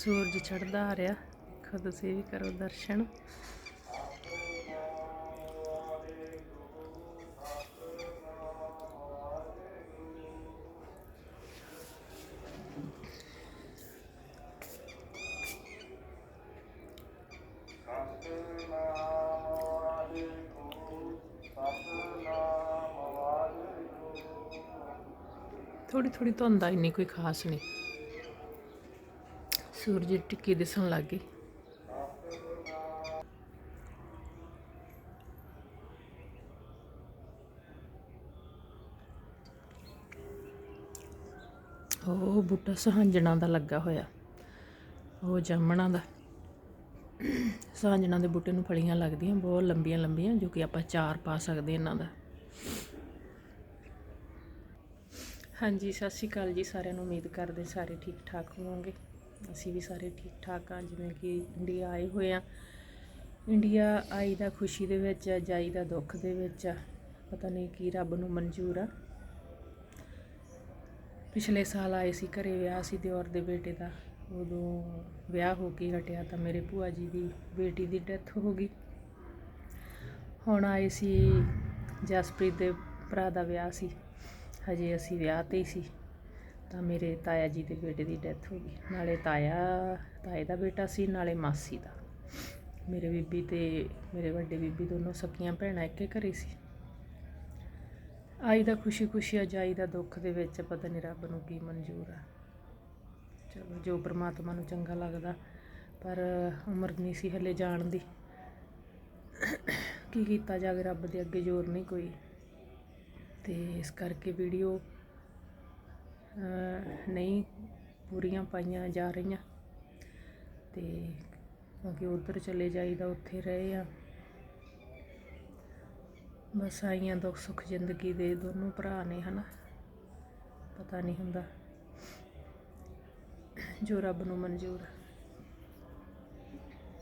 ਸੂਰਜ ਚੜ੍ਹਦਾ ਆ ਰਿਹਾ। ਦੇਖੋ ਤੁਸੀਂ ਵੀ ਕਰੋ ਦਰਸ਼ਨ। ਥੋੜੀ ਥੋੜੀ ਧੁੰਦ ਆ, ਇੰਨੀ ਕੋਈ ਖਾਸ ਨਹੀਂ। ਸੂਰਜ ਟਿੱਕੀ ਦਿਸਣ ਲੱਗ ਗਈ। ਉਹ ਬੂਟਾ ਸਹਾਂਜਣਾ ਦਾ ਲੱਗਾ ਹੋਇਆ। ਉਹ ਜਾਮਣਾ ਦਾ। ਸਹਾਂਜਣਾ ਦੇ ਬੂਟੇ ਨੂੰ ਫਲੀਆਂ ਲੱਗਦੀਆਂ, ਬਹੁਤ ਲੰਬੀਆਂ ਲੰਬੀਆਂ, ਜੋ ਕਿ ਆਪਾਂ ਚਾਰ ਪਾ ਸਕਦੇ ਇਹਨਾਂ ਦਾ। ਹਾਂਜੀ, ਸਤਿ ਸ਼੍ਰੀ ਅਕਾਲ ਜੀ ਸਾਰਿਆਂ ਨੂੰ। ਉਮੀਦ ਕਰਦੇ ਸਾਰੇ ਠੀਕ ਠਾਕ ਹੋਵੋਗੇ। ਅਸੀਂ ਵੀ ਸਾਰੇ ਠੀਕ ਠਾਕ ਆ ਜਿਵੇਂ ਕਿ ਇੰਡੀਆ ਆਏ ਹੋਏ ਆ ਇੰਡੀਆ ਆਈ ਦਾ ਖੁਸ਼ੀ ਦੇ ਵਿੱਚ ਆ, ਜਾਈ ਦਾ ਦੁੱਖ ਦੇ ਵਿੱਚ ਆ। ਪਤਾ ਨਹੀਂ ਕੀ ਰੱਬ ਨੂੰ ਮਨਜ਼ੂਰ ਆ। ਪਿਛਲੇ ਸਾਲ ਆਏ ਸੀ ਘਰੇ, ਵਿਆਹ ਸੀ ਦਿਓਰ ਦੇ ਬੇਟੇ ਦਾ। ਉਦੋਂ ਵਿਆਹ ਹੋ ਕੇ ਹਟਿਆ ਤਾਂ ਮੇਰੇ ਭੂਆ ਜੀ ਦੀ ਬੇਟੀ ਦੀ ਡੈਥ ਹੋ ਗਈ। ਹੁਣ ਆਏ ਸੀ ਜਸਪ੍ਰੀਤ ਦੇ ਭਰਾ ਦਾ ਵਿਆਹ ਸੀ। ਹਜੇ ਅਸੀਂ ਵਿਆਹ ਤੇ ਹੀ ਸੀ। ਤਾਂ ਮੇਰੇ ਤਾਇਆ ਜੀ ਦੇ ਬੇਟੇ ਦੀ ਡੈਥ ਹੋ ਗਈ। ਨਾਲੇ ਤਾਇਆ, ਤਾਏ ਦਾ ਬੇਟਾ ਸੀ, ਨਾਲੇ ਮਾਸੀ ਦਾ। ਮੇਰੇ ਬੀਬੀ ਤੇ ਮੇਰੇ ਵੱਡੇ ਬੀਬੀ ਦੋਨੋਂ ਸਕੀਆਂ ਭੈਣਾਂ ਇੱਕੇ ਘਰੇ ਸੀ। ਆਈ ਦਾ ਖੁਸ਼ੀ ਖੁਸ਼ੀ ਆ, ਜਾਈ ਦਾ ਦੁੱਖ ਦੇ ਵਿੱਚ ਪਤਾ ਨਹੀਂ ਰੱਬ ਨੂੰ ਕੀ ਮਨਜ਼ੂਰ ਆ। ਚਲੋ, ਜੋ ਪ੍ਰਮਾਤਮਾ ਨੂੰ ਚੰਗਾ ਲੱਗਦਾ, ਪਰ ਉਮਰ ਨਹੀਂ ਸੀ ਹਲੇ ਜਾਣ ਦੀ। ਕੀ ਕੀਤਾ ਜਾਵੇ, ਰੱਬ ਦੇ ਅੱਗੇ ਜ਼ੋਰ ਨਹੀਂ ਕੋਈ। ਤੇ ਇਸ ਕਰਕੇ ਵੀਡੀਓ ਨਹੀਂ, ਪੂਰੀਆਂ ਪਾਈਆਂ ਜਾ ਰਹੀਆਂ। ਤੇ ਕਿਉਂਕਿ ਉਧਰ ਚਲੇ ਜਾਈਦਾ, ਉੱਥੇ ਰਹੇ ਆ। ਬਸ ਆਈਆਂ ਦੁੱਖ ਸੁੱਖ ਜ਼ਿੰਦਗੀ ਦੇ ਦੋਨੋਂ ਭਰਾ ਨੇ, ਹਨਾ? ਪਤਾ ਨਹੀਂ ਹੁੰਦਾ। ਜੋ ਰੱਬ ਨੂੰ ਮਨਜ਼ੂਰ ਆ।